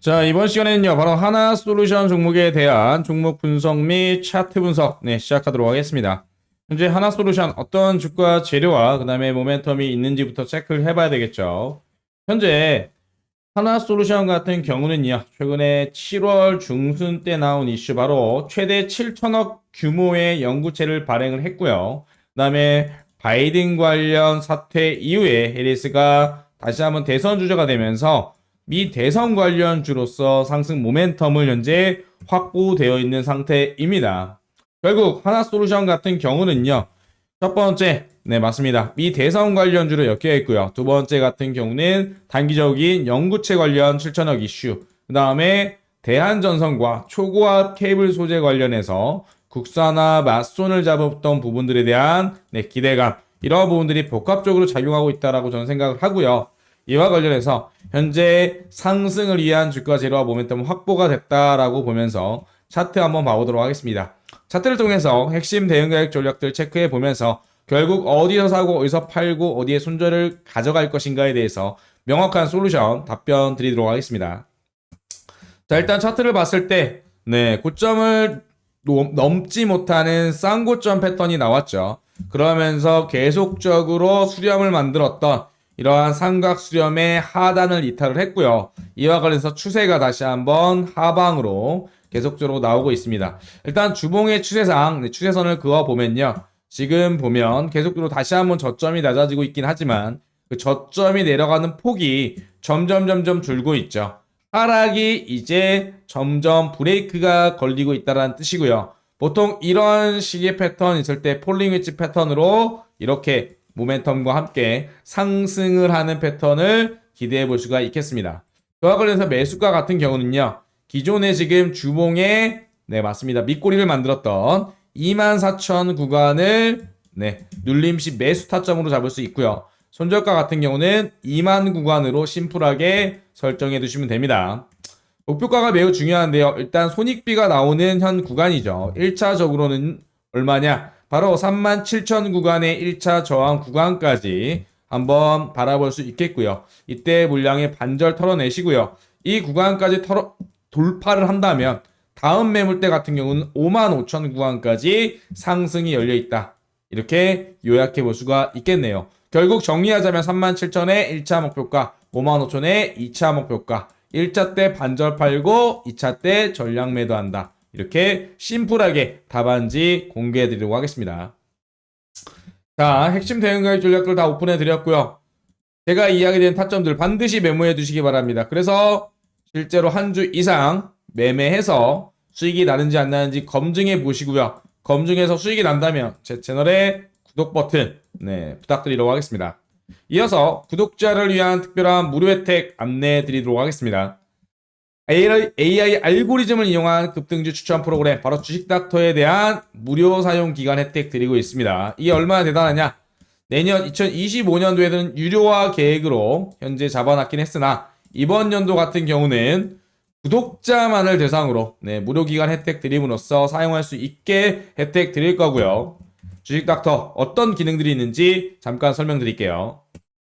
자, 이번 시간에는요, 바로 하나 솔루션 종목에 대한 종목 분석 및 차트 분석, 네, 시작하도록 하겠습니다. 현재 하나 솔루션 어떤 주가 재료와 그 다음에 모멘텀이 있는지부터 체크를 해봐야 되겠죠. 현재 하나 솔루션 같은 경우는요, 최근에 7월 중순 때 나온 이슈 바로 최대 7천억 규모의 연구체를 발행을 했고요. 그 다음에 바이든 관련 사퇴 이후에 해리스가 다시 한번 대선 주자가 되면서 미 대선 관련주로서 상승 모멘텀을 현재 확보되어 있는 상태입니다. 결국 하나솔루션 같은 경우는요. 첫 번째, 네 맞습니다. 미 대선 관련주로 엮여 있고요. 두 번째 같은 경우는 단기적인 연구체 관련 7천억 이슈, 그 다음에 대한전선과 초고압 케이블 소재 관련해서 국산화 맞손을 잡았던 부분들에 대한 네, 기대감 이러한 부분들이 복합적으로 작용하고 있다라고 저는 생각을 하고요. 이와 관련해서 현재 상승을 위한 주가 재료와 모멘텀 확보가 됐다라고 보면서 차트 한번 봐보도록 하겠습니다. 차트를 통해서 핵심 대응 가격 전략들 체크해 보면서 결국 어디서 사고 어디서 팔고 어디에 손절을 가져갈 것인가에 대해서 명확한 솔루션 답변 드리도록 하겠습니다. 자 일단 차트를 봤을 때 네, 고점을 넘- 넘지 못하는 쌍고점 패턴이 나왔죠. 그러면서 계속적으로 수렴을 만들었던 이러한 삼각 수렴의 하단을 이탈을 했고요. 이와 관련해서 추세가 다시 한번 하방으로 계속적으로 나오고 있습니다. 일단 주봉의 추세상 네, 추세선을 그어 보면요. 지금 보면 계속적으로 다시 한번 저점이 낮아지고 있긴 하지만 그 저점이 내려가는 폭이 점점 점점 줄고 있죠. 하락이 이제 점점 브레이크가 걸리고 있다는 뜻이고요. 보통 이런 식의 패턴 있을 때 폴링 웨지 패턴으로 이렇게 모멘텀과 함께 상승을 하는 패턴을 기대해 볼 수가 있겠습니다. 그와 관련해서 매수가 같은 경우는요. 기존에 지금 주봉에 네 맞습니다. 밑꼬리를 만들었던 24,000 구간을 네 눌림시 매수 타점으로 잡을 수 있고요. 손절가 같은 경우는 2만 구간으로 심플하게 설정해 두시면 됩니다. 목표가가 매우 중요한데요. 일단 손익비가 나오는 현 구간이죠. 1차적으로는 얼마냐? 바로 37,000 구간의 1차 저항 구간까지 한번 바라볼 수 있겠고요. 이때 물량의 반절 털어내시고요. 이 구간까지 털어 돌파를 한다면 다음 매물대 같은 경우는 55,000 구간까지 상승이 열려 있다. 이렇게 요약해 볼 수가 있겠네요. 결국 정리하자면 37,000의 1차 목표가, 55,000의 2차 목표가, 1차 때 반절 팔고 2차 때 전량 매도한다. 이렇게 심플하게 답안지 공개해 드리려고 하겠습니다. 자, 핵심 대응 가격 전략들 다 오픈해 드렸고요. 제가 이야기된 타점들 반드시 메모해 두시기 바랍니다. 그래서 실제로 한 주 이상 매매해서 수익이 나는지 안 나는지 검증해 보시고요. 검증해서 수익이 난다면 제 채널에 구독 버튼 네, 부탁드리도록 하겠습니다. 이어서 구독자를 위한 특별한 무료 혜택 안내해 드리도록 하겠습니다. AI, AI 알고리즘을 이용한 급등주 추천 프로그램 바로 주식닥터에 대한 무료 사용 기간 혜택 드리고 있습니다. 이게 얼마나 대단하냐? 내년 2025년도에는 유료화 계획으로 현재 잡아놨긴 했으나 이번 연도 같은 경우는 구독자만을 대상으로 네, 무료 기간 혜택 드림으로써 사용할 수 있게 혜택 드릴 거고요. 주식닥터 어떤 기능들이 있는지 잠깐 설명드릴게요.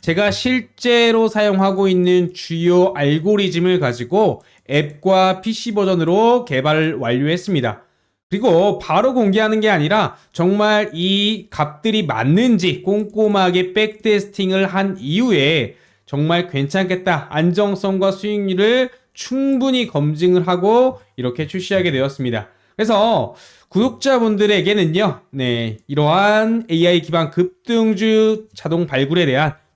제가 실제로 사용하고 있는 주요 알고리즘을 가지고 앱과 PC 버전으로 개발을 완료했습니다. 그리고 바로 공개하는 게 아니라 정말 이 값들이 맞는지 꼼꼼하게 백테스팅을 한 이후에 정말 괜찮겠다. 안정성과 수익률을 충분히 검증을 하고 이렇게 출시하게 되었습니다. 그래서 구독자분들에게는요, 네, 이러한 AI 기반 급등주 자동 발굴에 대한